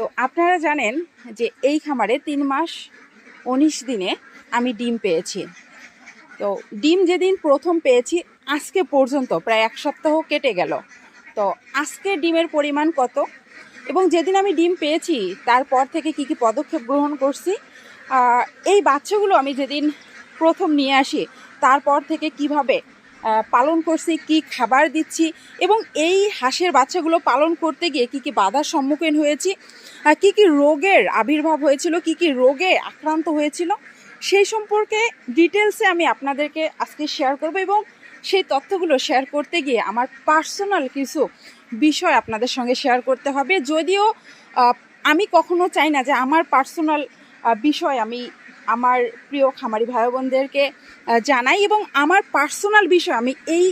তো আপনারা জানেন যে এই খামারে তিন মাস উনিশ দিনে আমি ডিম পেয়েছি। তো ডিম যেদিন প্রথম পেয়েছি, আজকে পর্যন্ত প্রায় এক সপ্তাহ কেটে গেল। তো আজকে ডিমের পরিমাণ কত? এবং যেদিন আমি ডিম পেয়েছি, তারপর থেকে কি কি পদক্ষেপ গ্রহণ করছি? এই বাচ্চাগুলো আমি যেদিন প্রথম নিয়ে আসি, তারপর থেকে কীভাবে পালন করছি, কি খাবার দিচ্ছি এবং এই হাঁসের বাচ্চাগুলো পালন করতে গিয়ে কি কি বাধার সম্মুখীন হয়েছি কি কি রোগের আবির্ভাব হয়েছিল, কি কি রোগে আক্রান্ত হয়েছিল, সেই সম্পর্কে ডিটেলসে আমি আপনাদেরকে আজকে শেয়ার করব এবং সেই তথ্যগুলো শেয়ার করতে গিয়ে আমার পার্সোনাল কিছু বিষয় আপনাদের সঙ্গে শেয়ার করতে হবে। যদিও আমি কখনো চাই না যে আমার পার্সোনাল বিষয় আমি আমার প্রিয় খামারি ভাই বোনদেরকে জানাই এবং আমার পার্সোনাল বিষয় আমি এই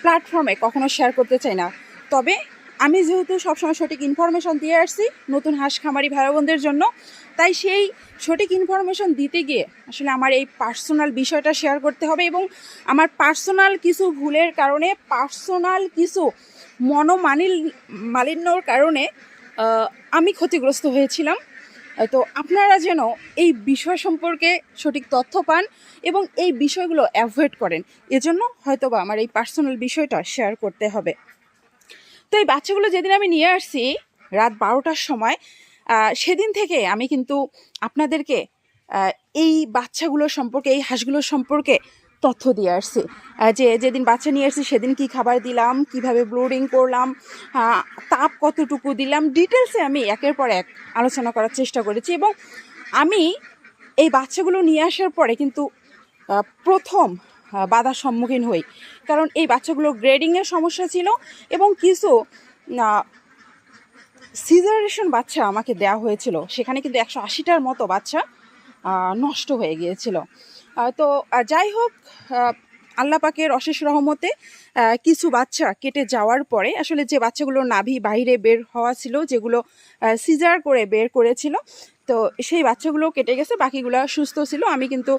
প্ল্যাটফর্মে কখনো শেয়ার করতে চাই না। তবে আমি যেহেতু সবসময় সঠিক ইনফরমেশন দিয়ে আসছি নতুন হাঁস খামারি ভাই বোনদের জন্য, তাই সেই সঠিক ইনফরমেশন দিতে গিয়ে আসলে আমার এই পার্সোনাল বিষয়টা শেয়ার করতে হবে এবং আমার পার্সোনাল কিছু ভুলের কারণে পার্সোনাল কিছু মনোমালিল মালিন্যর কারণে আমি ক্ষতিগ্রস্ত হয়েছিলাম। তো আপনারা যেন এই বিষয় সম্পর্কে সঠিক তথ্য পান এবং এই বিষয়গুলো অ্যাভয়েড করেন। এজন্য হয়তোবা আমার এই পার্সোনাল বিষয়টা শেয়ার করতে হবে। তো এই বাচ্চাগুলো যেদিন আমি নিয়ে আসছি রাত বারোটার সময় সেদিন থেকে আমি কিন্তু আপনাদেরকে এই বাচ্চাগুলো সম্পর্কে, এই হাঁসগুলো সম্পর্কে তথ্য দিয়ে আসছি। যে যেদিন বাচ্চা নিয়ে আসছি, সেদিন কি খাবার দিলাম, কীভাবে ব্লোডিং করলাম তাপ কতটুকু দিলাম ডিটেলসে আমি একের পর এক আলোচনা করার চেষ্টা করেছি এবং আমি এই বাচ্চাগুলো নিয়ে আসার পরে কিন্তু প্রথম বাধার সম্মুখীন হই। কারণ এই বাচ্চাগুলোর গ্রেডিংয়ের সমস্যা ছিল এবং কিছু সিজারেশন বাচ্চা আমাকে দেওয়া হয়েছিল। সেখানে কিন্তু একশো আশিটার মতো বাচ্চা নষ্ট হয়ে গিয়েছিল। তো যাই হোক আহ, আল্লাহ পাকের অশেষ রহমতে কিছু বাচ্চা কেটে যাওয়ার পরে আসলে যে বাচ্চাগুলোর নাভি বাইরে বের হওয়া ছিল যেগুলো সিজার করে বের করেছিল তো সেই বাচ্চাগুলো কেটে গেছে বাকিগুলো সুস্থ ছিল। আমি কিন্তু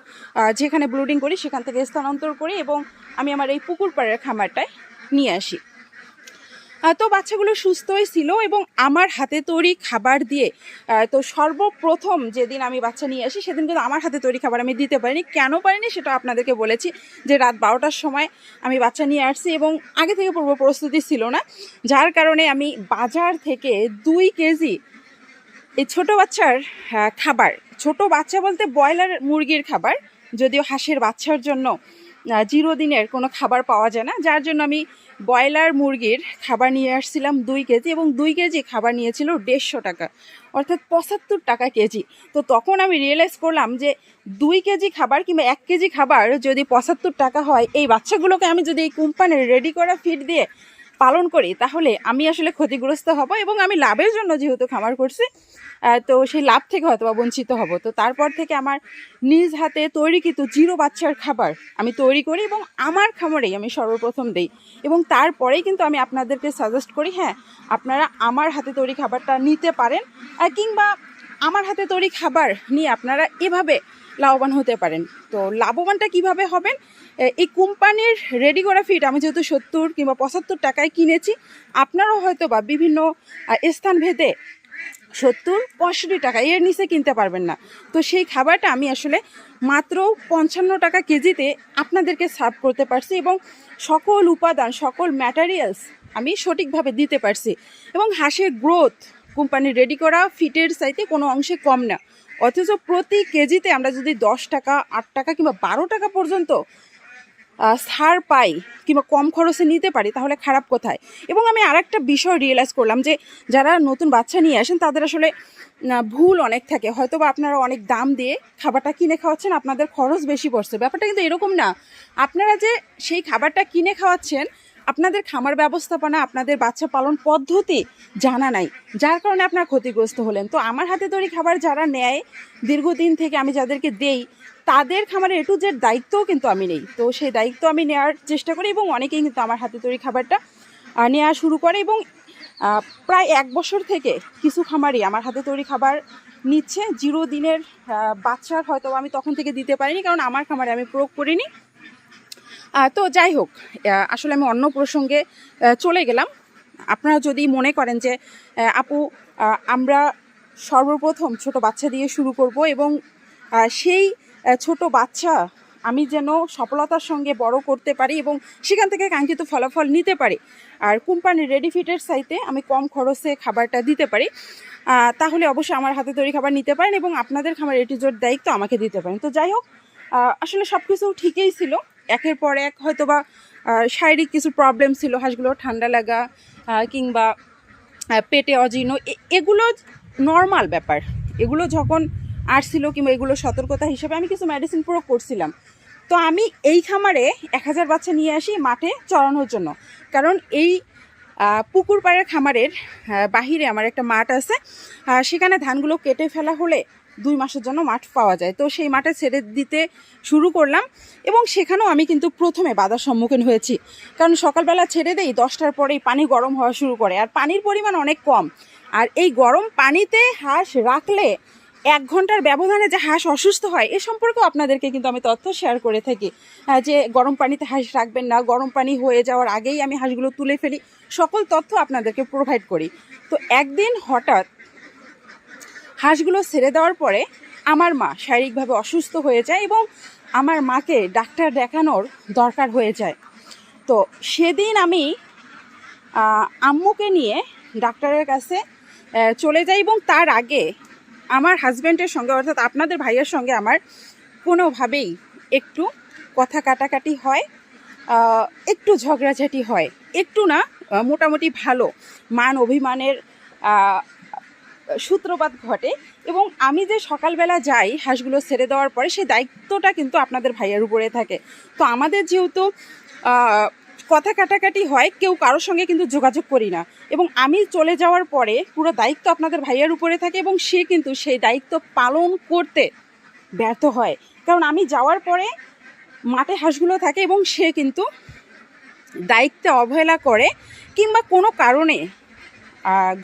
যেখানে ব্লুডিং করি সেখান থেকে স্থানান্তর করি এবং আমি আমার এই পুকুর পাড়ের খামারটায় নিয়ে আসি। তো বাচ্চাগুলো সুস্থই ছিল এবং আমার হাতে তৈরি খাবার দিয়ে তো সর্বপ্রথম যেদিন আমি বাচ্চা নিয়ে আসি, সেদিন কিন্তু আমার হাতে তৈরি খাবার আমি দিতে পারিনি। কেন পারিনি সেটা আপনাদেরকে বলেছি যে রাত বারোটার সময় আমি বাচ্চা নিয়ে আসছি এবং আগে থেকে পূর্ব প্রস্তুতি ছিল না। যার কারণে আমি বাজার থেকে দুই কেজি এই ছোট বাচ্চার খাবার, ছোট বাচ্চা বলতে ব্রয়লার মুরগির খাবার, যদিও হাঁসের বাচ্চার জন্য জিরো দিনের কোনো খাবার পাওয়া যায় না। যার জন্য আমি ব্রয়লার মুরগির খাবার নিয়ে আসছিলাম দুই কেজি এবং দুই কেজি খাবার নিয়েছিল দেড়শো টাকা, অর্থাৎ পঁচাত্তর টাকা কেজি। তো তখন আমি রিয়েলাইজ করলাম যে দুই কেজি খাবার কিংবা এক কেজি খাবার যদি পঁচাত্তর টাকা হয়, এই বাচ্চাগুলোকে আমি যদি এই কোম্পানির রেডি করা ফিড দিয়ে পালন করি, তাহলে আমি আসলে ক্ষতিগ্রস্ত হব এবং আমি লাভের জন্য যেহেতু খামার করছি তো সেই লাভ থেকে হয়তো বা বঞ্চিত হব। তো তারপর থেকে আমার নিজ হাতে তৈরিকৃত জিরো বাচ্চার খাবার আমি তৈরি করি এবং আমার খামারেই আমি সর্বপ্রথম দেই এবং তারপরেই কিন্তু আমি আপনাদেরকে সাজেস্ট করি হ্যাঁ আপনারা আমার হাতে তৈরি খাবারটা নিতে পারেন কিংবা আমার হাতে তৈরি খাবার নিয়ে আপনারা এভাবে লাভবান হতে পারেন। তো লাভবানটা কীভাবে হবেন? এই কোম্পানির রেডি করা আমি যেহেতু সত্তর কিংবা পঁচাত্তর টাকায় কিনেছি, আপনারাও হয়তো বা বিভিন্ন স্থান ভেদে সত্তর, পঁয়ষট্টি টাকা এর নিচে কিনতে পারবেন না। তো সেই খাবারটা আমি আসলে মাত্র পঞ্চান্ন টাকা কেজিতে আপনাদেরকে সার্ভ করতে পারছি এবং সকল উপাদান, সকল ম্যাটারিয়ালস আমি সঠিকভাবে দিতে পারছি। এবং হাঁসের গ্রোথ কোম্পানির রেডি করা ফিটের চাইতে কোনো অংশে কম না। অথচ প্রতি কেজিতে আমরা যদি দশ টাকা, আট টাকা কিংবা বারো টাকা পর্যন্ত ছাড় পাই কিংবা কম খরচে নিতে পারি, তাহলে খারাপ কোথায়? এবং আমি আরেকটা বিষয় রিয়েলাইজ করলাম যে, যারা নতুন বাচ্চা নিয়ে আসেন, তাদের আসলে ভুল অনেক থাকে। হয়তো বা আপনারা অনেক দাম দিয়ে খাবারটা কিনে খাওয়াচ্ছেন, আপনাদের খরচ বেশি পড়ছে। ব্যাপারটা কিন্তু এরকম না। আপনারা যে সেই খাবারটা কিনে খাওয়াচ্ছেন আপনাদের খামার ব্যবস্থাপনা, আপনাদের বাচ্চা পালন পদ্ধতি জানা নাই। যার কারণে আপনার ক্ষতিগ্রস্ত হলেন। তো আমার হাতে তৈরি খাবার যারা নেয়, দীর্ঘদিন থেকে আমি যাদেরকে দেই, তাদের খামারে এটু যে দায়িত্বও কিন্তু আমি নেই। তো সেই দায়িত্ব আমি নেওয়ার চেষ্টা করি এবং অনেকেই কিন্তু আমার হাতে তৈরি খাবারটা নেওয়া শুরু করে এবং প্রায় এক বছর থেকে কিছু খামারই আমার হাতে তৈরি খাবার নিচ্ছে। জিরো দিনের বাচ্চার হয়তো আমি তখন থেকে দিতে পারিনি, কারণ আমার খামারে আমি প্রয়োগ করিনি। তো যাই হোক আসলে আমি অন্য প্রসঙ্গে চলে গেলাম। আপনারা যদি মনে করেন যে আপু আমরা সর্বপ্রথম ছোট বাচ্চা দিয়ে শুরু করব এবং সেই ছোট বাচ্চা আমি যেন সফলতার সঙ্গে বড় করতে পারি এবং সেখান থেকে কাঙ্ক্ষিত ফলাফল নিতে পারি। আর কোম্পানির রেডি ফিটের সাইতে আমি কম খরচে খাবারটা দিতে পারি। তাহলে অবশ্যই আমার হাতে তৈরি খাবার নিতে পারেন এবং আপনাদের খাবার এটিজোর দায়িত্ব আমাকে দিতে পারেন। তো যাই হোক আসলে সব কিছু ঠিকই ছিল। একের পর এক হয়তো বা শারীরিক কিছু প্রবলেম ছিল, হাঁসগুলো ঠান্ডা লাগা কিংবা পেটে অজীর্ণ এগুলো নর্মাল ব্যাপার। এগুলো যখন আসছিল কিংবা এগুলো সতর্কতা হিসেবে আমি কিছু মেডিসিন প্রয়োগ করছিলাম। তো আমি এই খামারে এক হাজার বাচ্চা নিয়ে আসি মাঠে চড়ানোর জন্য। কারণ এই পুকুর পাড়ের খামারের বাহিরে আমার একটা মাঠ আছে। সেখানে ধানগুলো কেটে ফেলা হলে দুই মাসের জন্য মাঠ পাওয়া যায়। তো সেই মাঠে ছেড়ে দিতে শুরু করলাম এবং সেখানেও আমি কিন্তু প্রথমে বাধার সম্মুখীন হয়েছি। কারণ সকালবেলা ছেড়ে দেই, দশটার পরেই পানি গরম হওয়া শুরু করে। আর পানির পরিমাণ অনেক কম। আর এই গরম পানিতে হাঁস রাখলে এক ঘণ্টার ব্যবধানে যে হাঁস অসুস্থ হয়, এ সম্পর্কেও আপনাদেরকে কিন্তু আমি তথ্য শেয়ার করে থাকি। যে গরম পানিতে হাঁস রাখবেন না, গরম পানি হয়ে যাওয়ার আগেই আমি হাঁসগুলো তুলে ফেলি। সকল তথ্য আপনাদেরকে প্রোভাইড করি। তো একদিন হঠাৎ হাঁসগুলো ছেড়ে দেওয়ার পরে আমার মা শারীরিকভাবে অসুস্থ হয়ে যায় এবং আমার মাকে ডাক্তার দেখানোর দরকার হয়ে যায়। তো সেদিন আমি আম্মুকে নিয়ে ডাক্তারের কাছে চলে যাই এবং তার আগে আমার হাজব্যান্ডের সঙ্গে, অর্থাৎ আপনাদের ভাইয়ের সঙ্গে আমার কোনোভাবেই একটু কথা কাটাকাটি হয় একটু ঝগড়াঝাটি হয়। একটু না মোটামুটি ভালো। মান অভিমানের সূত্রপাত ঘটে এবং আমি যে সকালবেলা যাই হাঁসগুলো ছেড়ে দেওয়ার পরে সেই দায়িত্বটা কিন্তু আপনাদের ভাইয়ের উপরে থাকে। তো আমাদের যেহেতু কথা কাটাকাটি হয়, কেউ কারোর সঙ্গে কিন্তু যোগাযোগ করি না। এবং আমি চলে যাওয়ার পরে পুরো দায়িত্ব আপনাদের ভাইয়ের উপরে থাকে এবং সে কিন্তু সেই দায়িত্ব পালন করতে ব্যর্থ হয়। কারণ আমি যাওয়ার পরে মাঠে হাঁসগুলো থাকে এবং সে কিন্তু দায়িত্বে অবহেলা করে কিংবা কোনো কারণে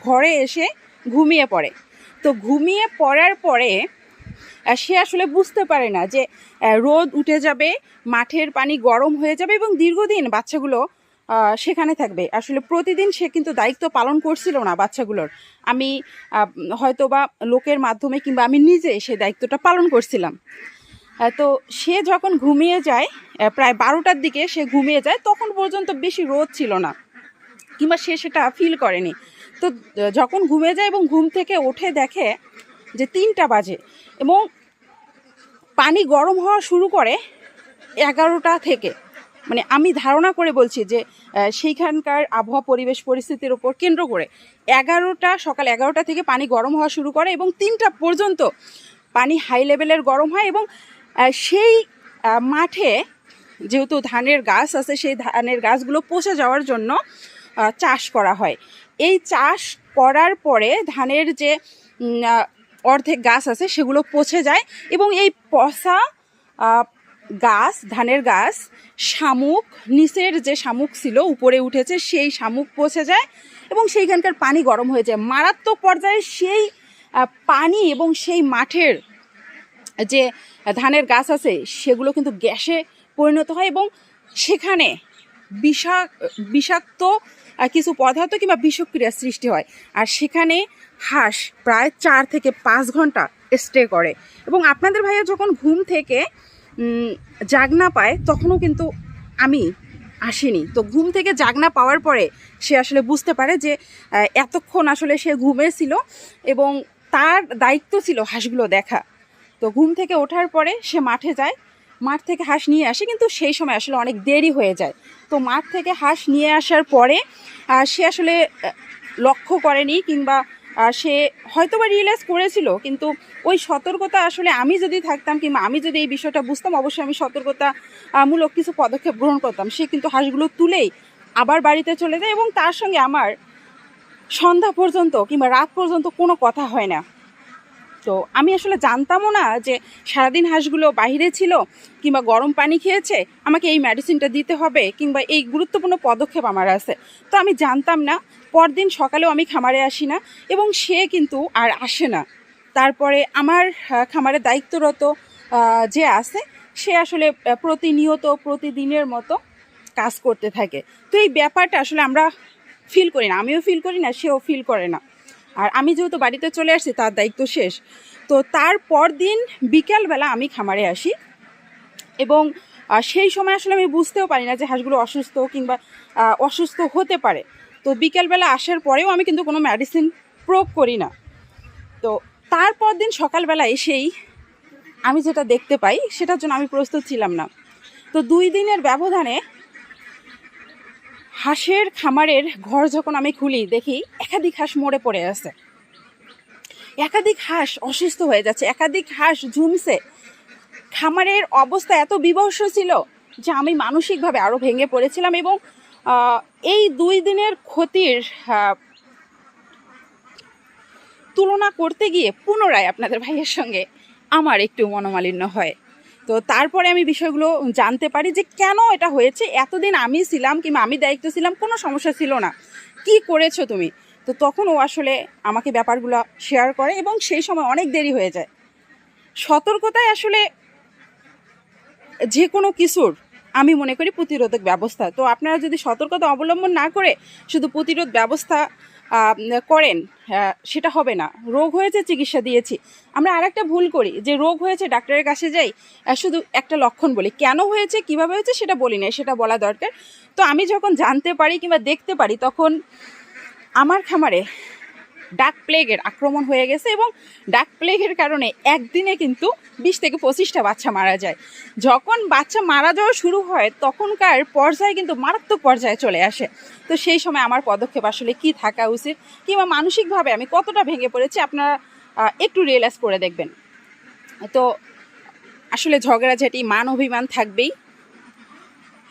ঘরে এসে ঘুমিয়ে পড়ে। তো ঘুমিয়ে পড়ার পরে সে আসলে বুঝতে পারে না যে রোদ উঠে যাবে, মাঠের পানি গরম হয়ে যাবে এবং দীর্ঘদিন বাচ্চাগুলো সেখানে থাকবে। আসলে প্রতিদিন সে কিন্তু দায়িত্ব পালন করছিল না বাচ্চাগুলোর। আমি হয়তো বা লোকের মাধ্যমে কিংবা আমি নিজে সে দায়িত্বটা পালন করছিলাম। তো সে যখন ঘুমিয়ে যায় প্রায় বারোটার দিকে সে ঘুমিয়ে যায়, তখন পর্যন্ত বেশি রোদ ছিল না কিংবা সে সেটা ফিল করেনি। তো যখন ঘুমে যায় এবং ঘুম থেকে উঠে দেখে যে তিনটা বাজে এবং পানি গরম হওয়া শুরু করে এগারোটা থেকে। মানে আমি ধারণা করে বলছি যে সেইখানকার আবহাওয়া, পরিবেশ, পরিস্থিতির ওপর কেন্দ্র করে এগারোটা, সকাল এগারোটা থেকে পানি গরম হওয়া শুরু করে এবং তিনটা পর্যন্ত পানি হাই লেভেলের গরম হয় এবং সেই মাঠে যেহেতু ধানের গাছ আছে, সেই ধানের গাছগুলো পচে যাওয়ার জন্য চাষ করা হয়। এই চাষ করার পরে ধানের যে অর্ধেক গাছ আছে সেগুলো পচে যায় এবং এই পচা গাছ, ধানের গাছ শামুক, নিচের যে শামুক ছিল উপরে উঠেছে সেই শামুক পচে যায় এবং সেইখানকার পানি গরম হয়ে যায়। মারাত্মক পর্যায়ে সেই পানি এবং সেই মাঠের যে ধানের গাছ আছে সেগুলো কিন্তু গ্যাসে পরিণত হয় এবং সেখানে বিষা, বিষাক্ত কিছু পদার্থ কিংবা বিষক্রিয়ার সৃষ্টি হয়। আর সেখানে হাঁস প্রায় চার থেকে পাঁচ ঘণ্টা স্টে করে। এবং আপনাদের ভাইয়া যখন ঘুম থেকে জাগনা পায়, তখনও কিন্তু আমি আসিনি। তো ঘুম থেকে জাগনা পাওয়ার পরে সে আসলে বুঝতে পারে যে এতক্ষণ আসলে সে ঘুমিয়েছিল এবং তার দায়িত্ব ছিল হাঁসগুলো দেখা। তো ঘুম থেকে ওঠার পরে সে মাঠে যায় মাঠ থেকে হাঁস নিয়ে আসে, কিন্তু সেই সময় আসলে অনেক দেরি হয়ে যায়। তো মাঠ থেকে হাঁস নিয়ে আসার পরে সে আসলে লক্ষ্য করেনি কিংবা সে হয়তো বা রিয়েলাইজ করেছিল, কিন্তু ওই সতর্কতা আসলে আমি যদি থাকতাম কিংবা আমি যদি এই বিষয়টা বুঝতাম, অবশ্যই আমি সতর্কতা মূলক কিছু পদক্ষেপ গ্রহণ করতাম। সে কিন্তু হাঁসগুলো তুলেই আবার বাড়িতে চলে যায় এবং তার সঙ্গে আমার সন্ধ্যা পর্যন্ত কিংবা রাত পর্যন্ত কোনো কথা হয় না। তো আমি আসলে জানতামও না যে সারাদিন হাঁসগুলো বাইরে ছিল কিংবা গরম পানি খেয়েছে, আমাকে এই মেডিসিনটা দিতে হবে কিংবা এই গুরুত্বপূর্ণ পদক্ষেপ আমার আছে। তো আমি জানতাম না, পরদিন সকালেও আমি খামারে আসি না এবং সে কিন্তু আর আসে না। তারপরে আমার খামারে দায়িত্বরত যে আছে, সে আসলে প্রতিনিয়ত, প্রতিদিনের মতো কাজ করতে থাকে। তো এই ব্যাপারটা আসলে আমরা ফিল করি না, আমিও ফিল করি না, সেও ফিল করে না। আর আমি যেহেতু বাড়িতে চলে আসছি, তার দায়িত্ব শেষ। তো তারপর দিন বিকেলবেলা আমি খামারে আসি এবং সেই সময় আসলে আমি বুঝতেও পারি না যে হাঁসগুলো অসুস্থ কিংবা অসুস্থ হতে পারে। তো বিকেলবেলা আসার পরেও আমি কিন্তু কোনো মেডিসিন প্রয়োগ করি না। তো তারপর দিন সকালবেলা এসেই আমি যেটা দেখতে পাই, সেটার জন্য আমি প্রস্তুত ছিলাম না। তো দুই দিনের ব্যবধানে হাঁসের খামারের ঘর যখন আমি খুলি, দেখি একাধিক হাঁস মরে পড়ে আছে। একাধিক হাঁস অসুস্থ হয়ে যাচ্ছে, একাধিক হাঁস ঝুমছে। খামারের অবস্থা এত বিভৎস ছিল যে আমি মানসিকভাবে আরও ভেঙে পড়েছিলাম এবং এই দুই দিনের ক্ষতির তুলনা করতে গিয়ে পুনরায় আপনাদের ভাইয়ের সঙ্গে আমার একটু মনোমালিন্য হয়। তো তারপরে আমি বিষয়গুলো জানতে পারি যে কেন এটা হয়েছে, এতদিন আমি ছিলাম কিংবা আমি দায়িত্ব ছিলাম, কোনো সমস্যা ছিল না। কি করেছ তুমি? তো তখন ও আসলে আমাকে ব্যাপারগুলো শেয়ার করে এবং সেই সময় অনেক দেরি হয়ে যায়। সতর্কতায় আসলে যে কোনো কিছুর আমি মনে করি প্রতিরোধক ব্যবস্থা। তো আপনারা যদি সতর্কতা অবলম্বন না করে শুধু প্রতিরোধ ব্যবস্থা করেন সেটা হবে না। রোগ হয়েছে, চিকিৎসা দিয়েছি। আমরা আর একটা ভুল করি, যে রোগ হয়েছে, ডাক্তারের কাছে যাই শুধু একটা লক্ষণ বলি। কেন হয়েছে, কীভাবে হয়েছে, সেটা বলি না সেটা বলা দরকার। তো আমি যখন জানতে পারি কিংবা দেখতে পারি, তখন আমার খামারে ডাক প্লেগের আক্রমণ হয়ে গেছে এবং ডাক প্লেগের কারণে একদিনে কিন্তু বিশ থেকে পঁচিশটা বাচ্চা মারা যায়। যখন বাচ্চা মারা যাওয়া শুরু হয়, তখনকার পর্যায়ে কিন্তু মারাত্মক পর্যায়ে চলে আসে। তো সেই সময় আমার পদক্ষেপ আসলে কি থাকা উচিত কিংবা মানসিকভাবে আমি কতটা ভেঙে পড়েছি আপনারা একটু রিয়েলাইজ করে দেখবেন। তো আসলে ঝগড়াঝাটি, মান অভিমান থাকবেই।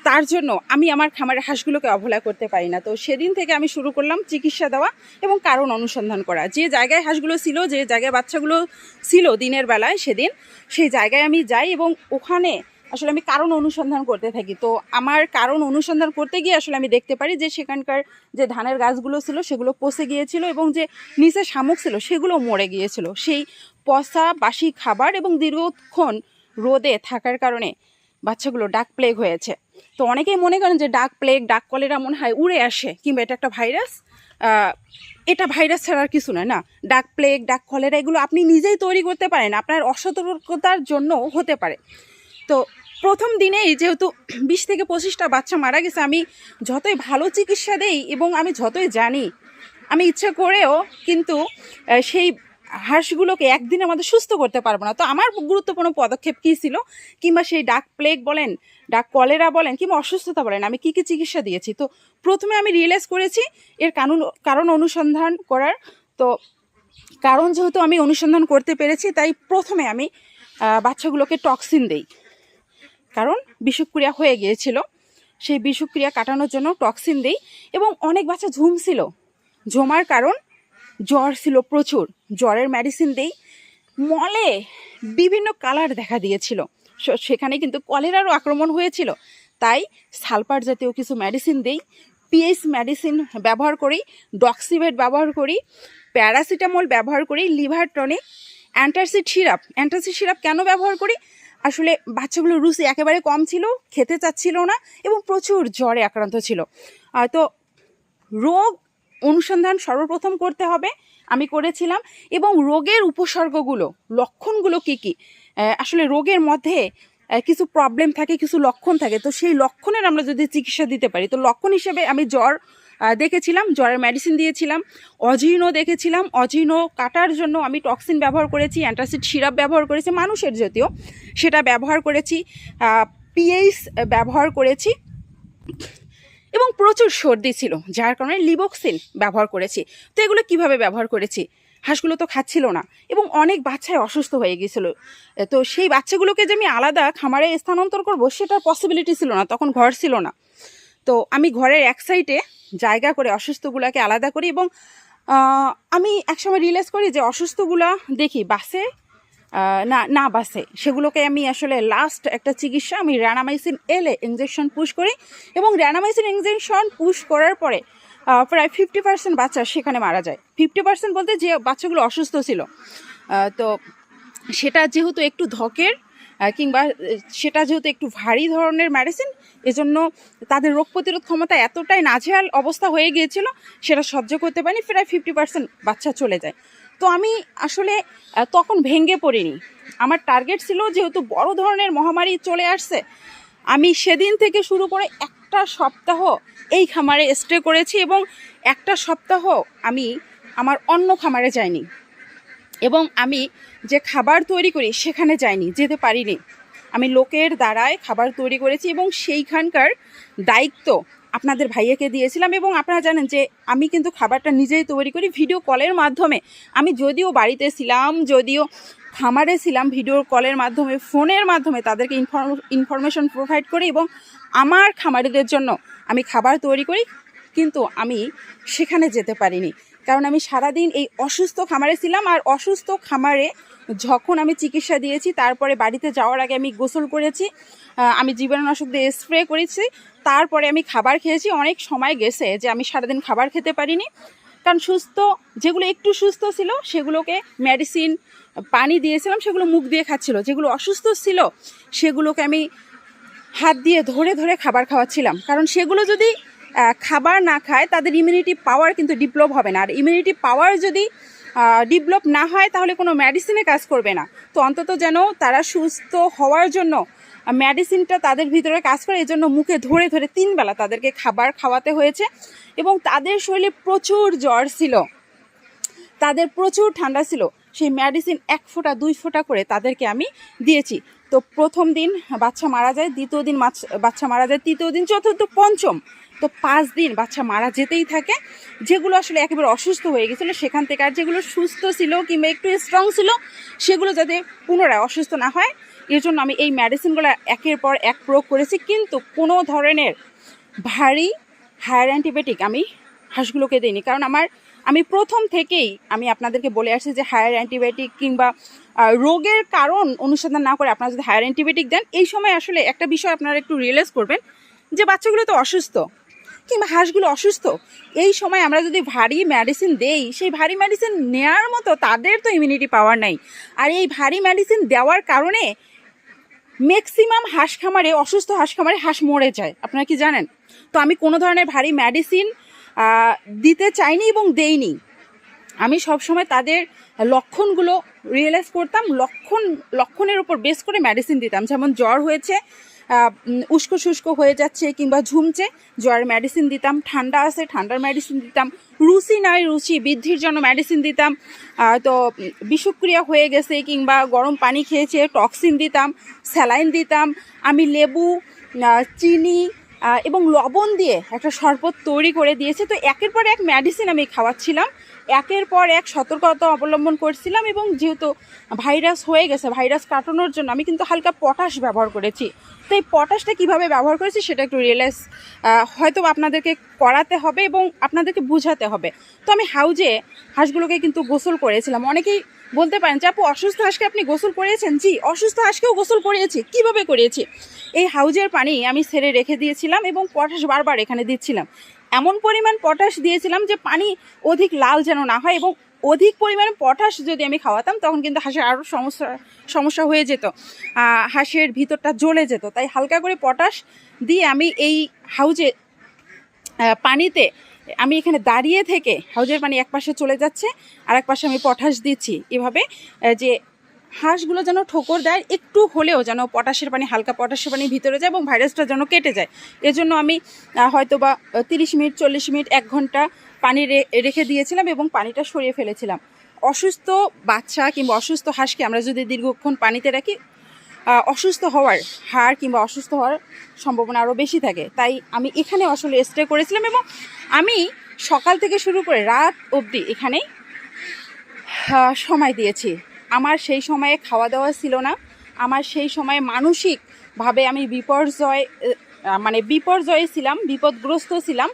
তার জন্য আমি আমার খামারের হাঁসগুলোকে অবহেলা করতে পারি না। তো সেদিন থেকে আমি শুরু করলাম চিকিৎসা দেওয়া এবং কারণ অনুসন্ধান করা। যে জায়গায় হাঁসগুলো ছিল, যে জায়গায় বাচ্চাগুলো ছিল দিনের বেলায় সেদিন, সেই জায়গায় আমি যাই এবং ওখানে আসলে আমি কারণ অনুসন্ধান করতে থাকি। তো আমার কারণ অনুসন্ধান করতে গিয়ে আসলে আমি দেখতে পারি যে সেখানকার যে ধানের গাছগুলো ছিল, সেগুলো পচে গিয়েছিল এবং যে নিচে শামুক ছিল, সেগুলো মরে গিয়েছিল। সেই পচা বাসি খাবার এবং দীর্ঘক্ষণ রোদে থাকার কারণে বাচ্চাগুলো ডাক প্লেগ হয়েছে। তো অনেকেই মনে করেন যে ডাক প্লেগ ডাক কলেরা মনে হয় উড়ে আসে, কিংবা এটা একটা ভাইরাস এটা ভাইরাস ছাড়া আর কিছু নয়, না। ডাক প্লেগ ডাক কলেরা, এগুলো আপনি নিজেই তৈরি করতে পারেন, আপনার অসতর্কতার জন্য হতে পারে। তো প্রথম দিনেই যেহেতু বিশ থেকে পঁচিশটা বাচ্চা মারা গেছে, আমি যতই ভালো চিকিৎসা দেই এবং আমি যতই জানি, আমি ইচ্ছা করেও কিন্তু সেই হাঁসগুলোকে একদিনে আমাদের সুস্থ করতে পারব না। তো আমার গুরুত্বপূর্ণ পদক্ষেপ কী ছিল? কিংবা সেই ডাক প্লেগ বলেন ডাক কলেরা বলেন কিংবা অসুস্থতা বলেন, আমি কী কী চিকিৎসা দিয়েছি? তো প্রথমে আমি রিয়েলাইজ করেছি এর কারণ কারণ অনুসন্ধান করার। তো কারণ যেহেতু আমি অনুসন্ধান করতে পেরেছি, তাই প্রথমে আমি বাচ্চাগুলোকে টক্সিন দেই। কারণ বিষক্রিয়া হয়ে গিয়েছিল, সেই বিষক্রিয়া কাটানোর জন্য টক্সিন দেই এবং অনেক বাচ্চা ঝুমছিল ঝুমার কারণ জ্বর ছিল প্রচুর। জ্বরের মেডিসিন দেই। মলে বিভিন্ন কালার দেখা দিয়েছিল। সেখানে কিন্তু কলেরারও আক্রমণ হয়েছিল। তাই সালফার জাতীয় কিছু মেডিসিন দেই পিএইচ মেডিসিন ব্যবহার করি ডক্সিভেট ব্যবহার করি প্যারাসিটামল ব্যবহার করি liver tonic antacid syrup antacid syrup কেন ব্যবহার করি? আসলে বাচ্চাগুলোর রুচি একেবারে কম ছিল, খেতে চাচ্ছিল না এবং প্রচুর জ্বরে আক্রান্ত ছিল। তো রোগ অনুসন্ধান সর্বপ্রথম করতে হবে, আমি করেছিলাম। এবং রোগের উপসর্গগুলো, লক্ষণগুলো কি কি? আসলে রোগের মধ্যে কিছু প্রবলেম থাকে, কিছু লক্ষণ থাকে। তো সেই লক্ষণের আমরা যদি চিকিৎসা দিতে পারি, তো লক্ষণ হিসেবে আমি জ্বর দেখেছিলাম, জ্বরের মেডিসিন দিয়েছিলাম অজীর্ণ দেখেছিলাম, অজীর্ণ কাটার জন্য আমি টক্সিন ব্যবহার করেছি অ্যান্টাসিড সিরাপ ব্যবহার করেছি, মানুষের জাতীয় সেটা ব্যবহার করেছি পিএইচ ব্যবহার করেছি এবং প্রচুর সর্দি ছিল, যার কারণে লিবক্সিন ব্যবহার করেছি। তো এগুলো কীভাবে ব্যবহার করেছি? হাঁসগুলো তো খাচ্ছিল না। এবং অনেক বাচ্চায় অসুস্থ হয়ে গিয়েছিল তো সেই বাচ্চাগুলোকে যে আমি আলাদা খামারে স্থানান্তর করব, সেটার পসিবিলিটি ছিল না, তখন ঘর ছিল না। তো আমি ঘরের এক সাইডে জায়গা করে অসুস্থগুলোকে আলাদা করি এবং আমি একসময় রিয়েলাইজ করি যে অসুস্থগুলা দেখি বাসে না না বাসে। সেগুলোকে আমি আসলে লাস্ট একটা চিকিৎসা আমি র্যানামাইসিন এলে ইঞ্জেকশন পুশ করি এবং র্যানামাইসিন ইঞ্জেকশন পুশ করার পরে প্রায় ফিফটি পার্সেন্ট বাচ্চা সেখানে মারা যায়। ফিফটি পার্সেন্ট বলতে যে বাচ্চাগুলো অসুস্থ ছিল। তো সেটা যেহেতু একটু ধকের কিংবা সেটা যেহেতু একটু ভারী ধরনের মেডিসিন এজন্য তাদের রোগ প্রতিরোধ ক্ষমতা এতটাই নাজেহাল অবস্থা হয়ে গিয়েছিল, সেটা সহ্য করতে পারিনি, প্রায় ফিফটি পার্সেন্ট বাচ্চা চলে যায়। তো আমি আসলে তখন ভেঙে পড়িনি। আমার টার্গেট ছিল যেহেতু বড় ধরনের মহামারী চলে আসছে, আমি সেদিন থেকে শুরু করে একটা সপ্তাহ এই খামারে স্টে করেছি এবং একটা সপ্তাহ আমি আমার অন্য খামারে যাইনি। এবং আমি যে খাবার তৈরি করি সেখানে যাইনি, যেতে পারিনি। আমি লোকের দ্বারায় খাবার তৈরি করেছি এবং সেইখানকার দায়িত্ব আপনাদের ভাইয়াকে দিয়েছিলাম এবং আপনারা জানেন যে আমি কিন্তু খাবারটা নিজেই তৈরি করি ভিডিও কলের মাধ্যমে। আমি যদিও বাড়িতে ছিলাম, যদিও খামারে ছিলাম, ভিডিও কলের মাধ্যমে, ফোনের মাধ্যমে তাদেরকে ইনফরমেশন প্রোভাইড করি এবং আমার খামারিদের জন্য আমি খাবার তৈরি করি, কিন্তু আমি সেখানে যেতে পারিনি। কারণ আমি সারাদিন এই অসুস্থ খামারে ছিলাম আর অসুস্থ খামারে যখন আমি চিকিৎসা দিয়েছি, তারপরে বাড়িতে যাওয়ার আগে আমি গোসল করেছি আমি জীবাণুনাশক দিয়ে স্প্রে করেছি, তারপরে আমি খাবার খেয়েছি। অনেক সময় গেছে যে আমি সারাদিন খাবার খেতে পারিনি। কারণ সুস্থ, যেগুলো একটু সুস্থ ছিল, সেগুলোকে মেডিসিন পানি দিয়েছিলাম, সেগুলো মুখ দিয়ে খাচ্ছিল। যেগুলো অসুস্থ ছিল, সেগুলোকে আমি হাত দিয়ে ধরে ধরে খাবার খাওয়াচ্ছিলাম। কারণ সেগুলো যদি খাবার না খায়, তাদের ইমিউনিটি পাওয়ার কিন্তু ডেভেলপ হবে না। আর ইমিউনিটি পাওয়ার যদি ডেভেলপ না হয়, তাহলে কোনো মেডিসিনে কাজ করবে না। তো অন্তত যেন তারা সুস্থ হওয়ার জন্য মেডিসিনটা তাদের ভিতরে কাজ করে এই জন্য মুখে ধরে ধরে তিনবেলা তাদেরকে খাবার খাওয়াতে হয়েছে। এবং তাদের শরীরে প্রচুর জ্বর ছিল। তাদের প্রচুর ঠান্ডা ছিল। সেই মেডিসিন এক ফোঁটা, দুই ফোঁটা করে তাদেরকে আমি দিয়েছি। তো প্রথম দিন বাচ্চা মারা যায়, দ্বিতীয় দিন বাচ্চা মারা যায়, তৃতীয় দিন, চতুর্থ, পঞ্চম। তো পাঁচ দিন বাচ্চা মারা যেতেই থাকে। যেগুলো আসলে একেবারে অসুস্থ হয়ে গেছিল, সেখান থেকে আর যেগুলো সুস্থ ছিল কিংবা একটু স্ট্রং ছিল, সেগুলো যাতে পুনরায় অসুস্থ না হয় এর জন্য আমি এই মেডিসিনগুলো একের পর এক প্রয়োগ করেছি। কিন্তু কোনো ধরনের ভারী হায়ার অ্যান্টিবায়োটিক আমি হাঁসগুলোকে দিইনি। কারণ আমার আমি প্রথম থেকেই আমি আপনাদেরকে বলে আসছি যে হায়ার অ্যান্টিবায়োটিক কিংবা রোগের কারণ অনুসন্ধান না করে আপনারা যদি হায়ার অ্যান্টিবায়োটিক দেন, এই সময় আসলে একটা বিষয় আপনারা একটু রিয়েলাইজ করবেন যে বাচ্চাগুলো তো অসুস্থ কিংবা হাঁসগুলো অসুস্থ। এই সময় আমরা যদি ভারী মেডিসিন দেই, সেই ভারী মেডিসিন নেওয়ার মতো তাদের তো ইমিউনিটি পাওয়ার নাই। আর এই ভারী মেডিসিন দেওয়ার কারণে ম্যাক্সিমাম হাঁস খামারে, অসুস্থ হাঁস খামারে হাঁস মরে যায়। আপনারা কি জানেন? তো আমি কোনো ধরনের ভারী মেডিসিন দিতে চাইনি এবং দেইনি। আমি সবসময় তাদের লক্ষণগুলো রিয়েলাইজ করতাম, লক্ষণ, লক্ষণের উপর বেস করে মেডিসিন দিতাম। যেমন জ্বর হয়েছে উস্কো শুষ্কো হয়ে যাচ্ছে কিংবা ঝুমছে জ্বরের মেডিসিন দিতাম। ঠান্ডা আছে, ঠান্ডার মেডিসিন দিতাম। রুচি নাই, রুচি বৃদ্ধির জন্য মেডিসিন দিতাম। তো, বিষক্রিয়া হয়ে গেছে কিংবা গরম পানি খেয়েছে টক্সিন দিতাম স্যালাইন দিতাম। আমি লেবু চিনি এবং লবণ দিয়ে একটা শরবত তৈরি করে দিয়েছে। তো একের পর এক মেডিসিন আমি খাওয়াচ্ছিলাম। একের পর এক সতর্কতা অবলম্বন করছিলাম এবং যেহেতু ভাইরাস হয়ে গেছে ভাইরাস কাটানোর জন্য আমি কিন্তু হালকা পটাশ ব্যবহার করেছি। তো এই পটাশটা কীভাবে ব্যবহার করেছি সেটা একটু রিয়েলাইজ হয়তো আপনাদেরকে করাতে হবে এবং আপনাদেরকে বোঝাতে হবে। তো আমি হাউজে হাঁসগুলোকে কিন্তু গোসল করেছিলাম। অনেকেই বলতে পারেন যে আপু, অসুস্থ হাঁসকে আপনি গোসল করিয়েছেন? জি, অসুস্থ হাঁসকেও গোসল করিয়েছি। কীভাবে করিয়েছি? এই হাউজের পানি আমি সেরে রেখে দিয়েছিলাম এবং পটাশ বারবার এখানে দিচ্ছিলাম। এমন পরিমাণ পটাশ দিয়েছিলাম যে পানি অধিক লাল যেন না হয় এবং অধিক পরিমাণে পটাশ যদি আমি খাওয়াতাম, তখন কিন্তু হাঁসের আরও সমস্যা সমস্যা হয়ে যেত। হাঁসের ভিতরটা জ্বলে যেত। তাই হালকা করে পটাশ দিয়ে আমি এই হাউজে পানিতে আমি এখানে দাঁড়িয়ে থেকে হাউজের পানি এক পাশে চলে যাচ্ছে আর এক পাশে আমি পটাশ দিচ্ছি। এভাবে যে হাঁসগুলো যেন ঠোকর দেয়, একটু হলেও যেন পটাশের পানি, হালকা পটাশের পানি ভিতরে যায় এবং ভাইরাসটা যেন কেটে যায়। এজন্য আমি হয়তো বা তিরিশ মিনিট, চল্লিশ মিনিট, এক ঘণ্টা পানি রেখে দিয়েছিলাম এবং পানিটা সরিয়ে ফেলেছিলাম। অসুস্থ বাচ্চা কিংবা অসুস্থ হাঁসকে আমরা যদি দীর্ঘক্ষণ পানিতে রাখি অসুস্থ হওয়ার হাড় কিংবা অসুস্থ হওয়ার সম্ভাবনা আরও বেশি থাকে। তাই আমি এখানে আসলে স্টে করেছিলাম এবং আমি সকাল থেকে শুরু করে রাত অবধি এখানেই সময় দিয়েছি। আমার সেই সময়ে খাওয়া দাওয়া ছিল না। আমার সেই সময়ে মানসিকভাবে আমি বিপর্যয় মানে বিপর্যয়ে ছিলাম, বিপদগ্রস্ত ছিলাম।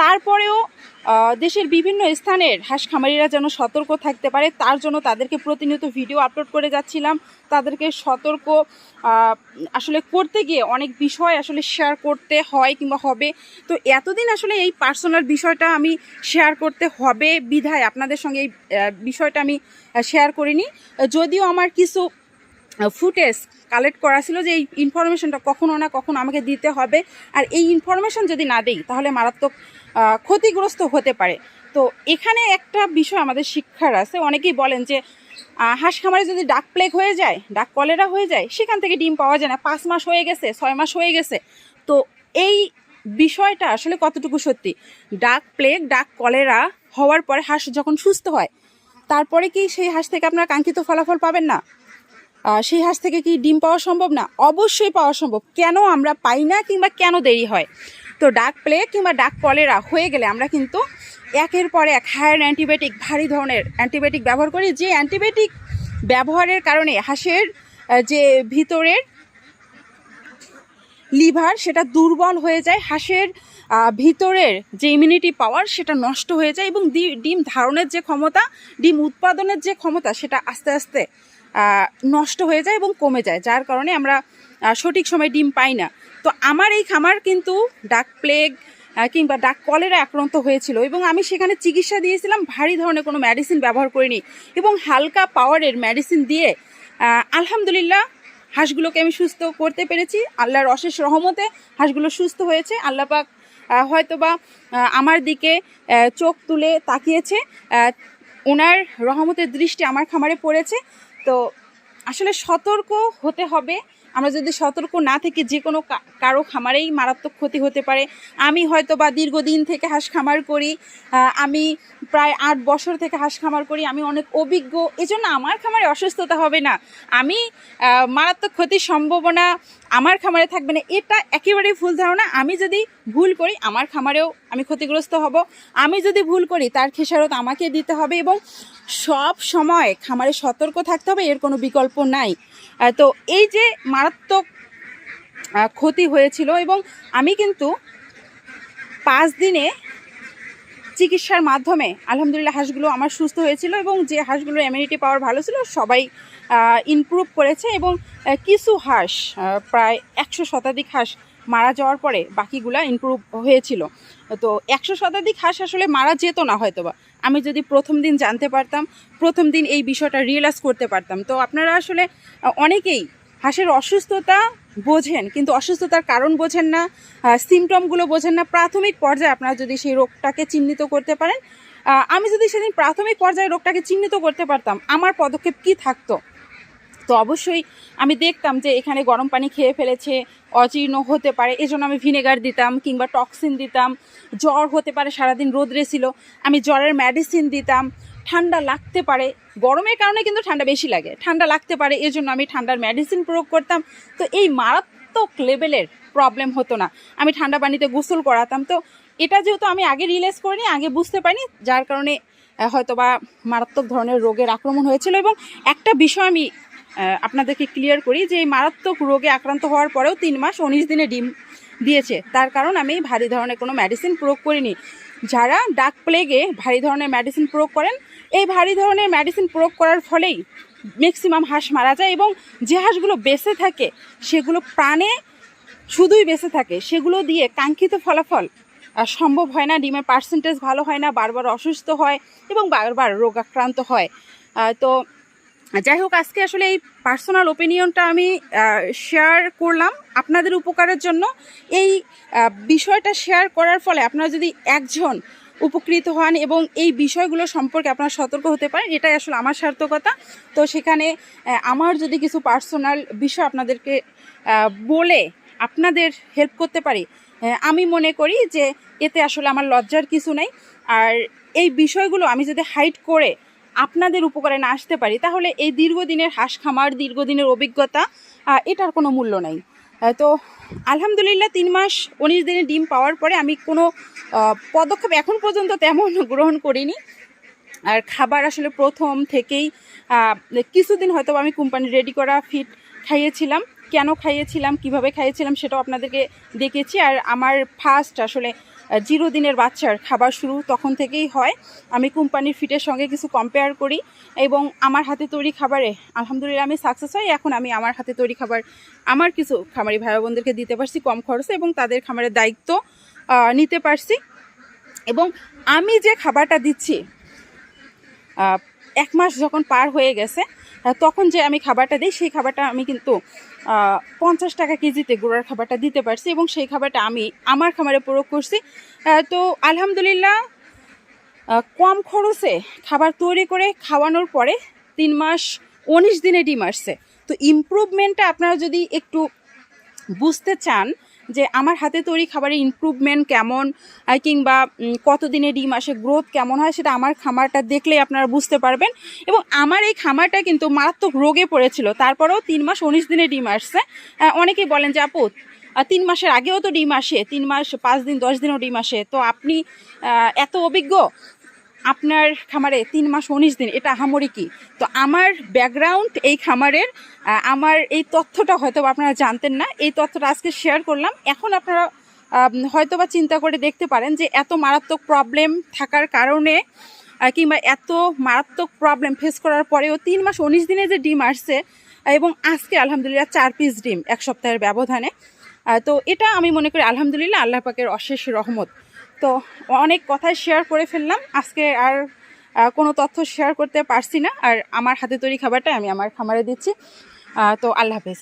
তারপরেও দেশের বিভিন্ন স্থানের হাঁস খামারিরা যেন সতর্ক থাকতে পারে, তার জন্য তাদেরকে প্রতিনিয়ত ভিডিও আপলোড করে যাচ্ছিলাম। তাদেরকে সতর্ক আসলে করতে গিয়ে অনেক বিষয় আসলে শেয়ার করতে হয় কিংবা হবে। তো এতদিন আসলে এই পার্সোনাল বিষয়টা আমি শেয়ার করতে হবে বিধায় আপনাদের সঙ্গে এই বিষয়টা আমি শেয়ার করিনি। যদিও আমার কিছু ফুটেজ কালেক্ট করা ছিল যে এই ইনফরমেশনটা কখনো না কখনো আমাকে দিতে হবে। আর এই ইনফরমেশন যদি না দিই, তাহলে মারাত্মক ক্ষতিগ্রস্ত হতে পারে। তো এখানে একটা বিষয় আমাদের শিক্ষার আছে। অনেকেই বলেন যে হাঁস খামারে যদি ডাক প্লেগ হয়ে যায়, ডাক কলেরা হয়ে যায়, সেখান থেকে ডিম পাওয়া যায় না। পাঁচ মাস হয়ে গেছে, ছয় মাস হয়ে গেছে। তো এই বিষয়টা আসলে কতটুকু সত্যি? ডাক প্লেগ ডাক কলেরা হওয়ার পরে হাঁস যখন সুস্থ হয়, তারপরে কি সেই হাঁস থেকে আপনারা কাঙ্ক্ষিত ফলাফল পাবেন না? সেই হাঁস থেকে কি ডিম পাওয়া সম্ভব না? অবশ্যই পাওয়া সম্ভব। কেন আমরা পাই না কিংবা কেন দেরি হয়? তো ডাক প্লে কিংবা ডাক কলেরা হয়ে গেলে আমরা কিন্তু একের পর এক হায়ার অ্যান্টিবায়োটিক ভারী ধরনের অ্যান্টিবায়োটিক ব্যবহার করি। যে অ্যান্টিবায়োটিক ব্যবহারের কারণে হাঁসের যে ভিতরের লিভার সেটা দুর্বল হয়ে যায়, হাঁসের ভিতরের যে ইমিউনিটি পাওয়ার সেটা নষ্ট হয়ে যায় এবং ডিম ধারণের যে ক্ষমতা, ডিম উৎপাদনের যে ক্ষমতা সেটা আস্তে আস্তে নষ্ট হয়ে যায় এবং কমে যায়। যার কারণে আমরা সঠিক সময় ডিম পাই না। তো আমার এই খামার কিন্তু ডাক প্লেগ কিংবা ডাক কলেরা আক্রান্ত হয়েছিল এবং আমি সেখানে চিকিৎসা দিয়েছিলাম ভারী ধরনের কোনো মেডিসিন ব্যবহার করিনি এবং হালকা পাওয়ারের মেডিসিন দিয়ে আলহামদুলিল্লাহ হাঁসগুলোকে আমি সুস্থ করতে পেরেছি। আল্লাহর অশেষ রহমতে হাঁসগুলো সুস্থ হয়েছে। আল্লাহ পাক আহ, হয়তোবা আমার দিকে চোখ তুলে তাকিয়েছে ওনার রহমতের দৃষ্টি আমার খামারে পড়েছে। তো আসলে সতর্ক হতে হবে। আমরা যদি সতর্ক না থেকে যে কোনো কারও খামারেই মারাত্মক ক্ষতি হতে পারে, আমি হয়তো বা দীর্ঘদিন থেকে হাঁস খামার করি আমি প্রায় আট বছর থেকে হাঁস খামার করি, আমি অনেক অভিজ্ঞ, এজন্য আমার খামারে অসুস্থতা হবে না। আমি মারাত্মক ক্ষতির সম্ভাবনা আমার খামারে থাকবে না, এটা একেবারেই ভুল ধারণা। আমি যদি ভুল করি, আমার খামারেও আমি ক্ষতিগ্রস্ত হব। আমি যদি ভুল করি, তার খেসারত আমাকে দিতে হবে এবং সব সময় খামারে সতর্ক থাকতে হবে, এর কোনো বিকল্প নাই। তো এই যে মারাত্মক ক্ষতি হয়েছিল এবং আমি কিন্তু পাঁচ দিনে চিকিৎসার মাধ্যমে আলহামদুলিল্লাহ হাঁসগুলো আমার সুস্থ হয়েছিল এবং যে হাঁসগুলোর ইমিউনিটি পাওয়ার ভালো ছিল, সবাই ইমপ্রুভ করেছে এবং কিছু হাঁস প্রায় একশো শতাধিক হাঁস মারা যাওয়ার পরে বাকিগুলা ইমপ্রুভ হয়েছিল। তো একশো শতাধিক হাঁস আসলে মারা যেত না হয়তোবা। আমি যদি প্রথম দিন জানতে পারতাম, প্রথম দিন এই বিষয়টা রিয়েলাইজ করতে পারতাম। তো আপনারা আসলে অনেকেই হাঁসের অসুস্থতা বোঝেন, কিন্তু অসুস্থতার কারণ বোঝেন না সিমটমগুলো বোঝেন না। প্রাথমিক পর্যায়ে আপনারা যদি সেই রোগটাকে চিহ্নিত করতে পারেন। আমি যদি সেদিন প্রাথমিক পর্যায়ে রোগটাকে চিহ্নিত করতে পারতাম, আমার পদক্ষেপ কি থাকতো? তো অবশ্যই আমি দেখতাম যে এখানে গরম পানি খেয়ে ফেলেছে অজীর্ণ হতে পারে এজন্য আমি ভিনেগার দিতাম কিংবা টক্সিন দিতাম। জ্বর হতে পারে সারাদিন রোদ্রে ছিল আমি জ্বরের মেডিসিন দিতাম। ঠান্ডা লাগতে পারে গরমের কারণে কিন্তু ঠান্ডা বেশি লাগে ঠান্ডা লাগতে পারে এজন্য আমি ঠান্ডার মেডিসিন প্রয়োগ করতাম। তো এই মারাত্মক লেভেলের প্রবলেম হতো না। আমি ঠান্ডা পানিতে গোসল করাতাম। তো এটা যেহেতু আমি আগে রিয়েলাইজ করিনি আগে বুঝতে পারিনি যার কারণে আহ, হয়তোবা মারাত্মক ধরনের রোগের আক্রমণ হয়েছিল এবং একটা বিষয় আমি আপনাদেরকে ক্লিয়ার করি যে এই মারাত্মক রোগে আক্রান্ত হওয়ার পরেও তিন মাস উনিশ দিনে ডিম দিয়েছে। তার কারণ আমি ভারী ধরনের কোনো মেডিসিন প্রয়োগ করিনি। যারা ডাক প্লেগে ভারী ধরনের মেডিসিন প্রয়োগ করেন, এই ভারী ধরনের মেডিসিন প্রয়োগ করার ফলেই ম্যাক্সিমাম হাঁস মারা যায় এবং যে হাঁসগুলো বেঁচে থাকে, সেগুলো প্রাণে শুধুই বেঁচে থাকে, সেগুলো দিয়ে কাঙ্ক্ষিত ফলাফল সম্ভব হয় না, ডিমের পার্সেন্টেজ ভালো হয় না, বারবার অসুস্থ হয় এবং বারবার রোগাক্রান্ত হয়। তো যাই হোক আজকে আসলে এই পার্সোনাল ওপিনিয়নটা আমি শেয়ার করলাম আপনাদের উপকারের জন্য। এই বিষয়টা শেয়ার করার ফলে আপনারা যদি একজন উপকৃত হন এবং এই বিষয়গুলো সম্পর্কে আপনারা সতর্ক হতে পারেন, এটাই আসলে আমার সার্থকতা। তো সেখানে আমার যদি কিছু পার্সোনাল বিষয় আপনাদেরকে বলে আপনাদের হেল্প করতে পারি আমি মনে করি যে এতে আসলে আমার লজ্জার কিছু নাই। আর এই বিষয়গুলো আমি যদি হাইড করে আপনাদের উপকারে না আসতে পারি, তাহলে এই দীর্ঘদিনের হাঁস খামার, দীর্ঘদিনের অভিজ্ঞতা এটার কোনো মূল্য নাই। তো আলহামদুলিল্লাহ তিন মাস, উনিশ দিনে ডিম পাওয়ার পরে আমি কোনো পদক্ষেপ এখন পর্যন্ত তেমন গ্রহণ করিনি। আর খাবার আসলে প্রথম থেকেই কিছুদিন হয়তো আমি কোম্পানি রেডি করা ফিট খাইয়েছিলাম। কেন খাইয়েছিলাম, কীভাবে খাইয়েছিলাম সেটাও আপনাদেরকে দেখেছি। আর আমার ফার্স্ট আসলে জিরো দিনের বাচ্চার খাবার শুরু তখন থেকেই হয়। আমি কোম্পানির ফিটের সঙ্গে কিছু কম্পেয়ার করি এবং আমার হাতে তৈরি খাবারে আলহামদুলিল্লাহ আমি সাকসেস হই। এখন আমি আমার হাতে তৈরি খাবার, আমার কিছু খামারি ভাই বোনদেরকে দিতে পারছি কম খরচে এবং তাদের খামারের দায়িত্ব নিতে পারছি। এবং আমি যে খাবারটা দিচ্ছি এক মাস যখন পার হয়ে গেছে তখন যে আমি খাবারটা দিই, সেই খাবারটা আমি কিন্তু পঞ্চাশ টাকা কেজিতে গুঁড়ার খাবারটা দিতে পারছি এবং সেই খাবারটা আমি আমার খামারে প্রয়োগ করছি। তো আলহামদুলিল্লাহ কম খরচে খাবার তৈরি করে খাওয়ানোর পরে তিন মাস উনিশ দিনে ডিম আসছে। তো ইম্প্রুভমেন্টটা আপনারা যদি একটু বুঝতে চান যে আমার হাতে তৈরি খাবারের ইমপ্রুভমেন্ট কেমন কিংবা কতদিনে ডিম আসে গ্রোথ কেমন হয় সেটা আমার খামারটা দেখলেই আপনারা বুঝতে পারবেন। এবং আমার এই খামারটা কিন্তু মারাত্মক রোগে পড়েছিল। তারপরেও তিন মাস উনিশ দিনে ডিম আসছে। অনেকেই বলেন যে, আপু তিন মাসের আগেও তো ডিম আসে, তিন মাস, পাঁচ দিন, দশ দিনও ডিম আসে। তো আপনি এত অভিজ্ঞ? আপনার খামারে তিন মাস, উনিশ দিন, এটা আহামরি কি? তো আমার ব্যাকগ্রাউন্ড এই খামারের আমার এই তথ্যটা হয়তো আপনারা জানতেন না। এই তথ্যটা আজকে শেয়ার করলাম। এখন আপনারা হয়তো বা চিন্তা করে দেখতে পারেন যে এত মারাত্মক প্রবলেম থাকার কারণে কিংবা এত মারাত্মক প্রবলেম ফেস করার পরেও তিন মাস, উনিশ দিনে যে ডিম আসছে, এবং আজকে আলহামদুলিল্লাহ চার পিস ডিম এক সপ্তাহের ব্যবধানে। তো এটা আমি মনে করি আলহামদুলিল্লাহ আল্লাহ পাকের অশেষ রহমত। তো অনেক কথাই শেয়ার করে ফেললাম। আজকে আর কোনো তথ্য শেয়ার করতে পারছি না। আর আমার হাতে তৈরি খাবারটা আমি আমার খামারে দিচ্ছি। তো আল্লাহ হাফেজ।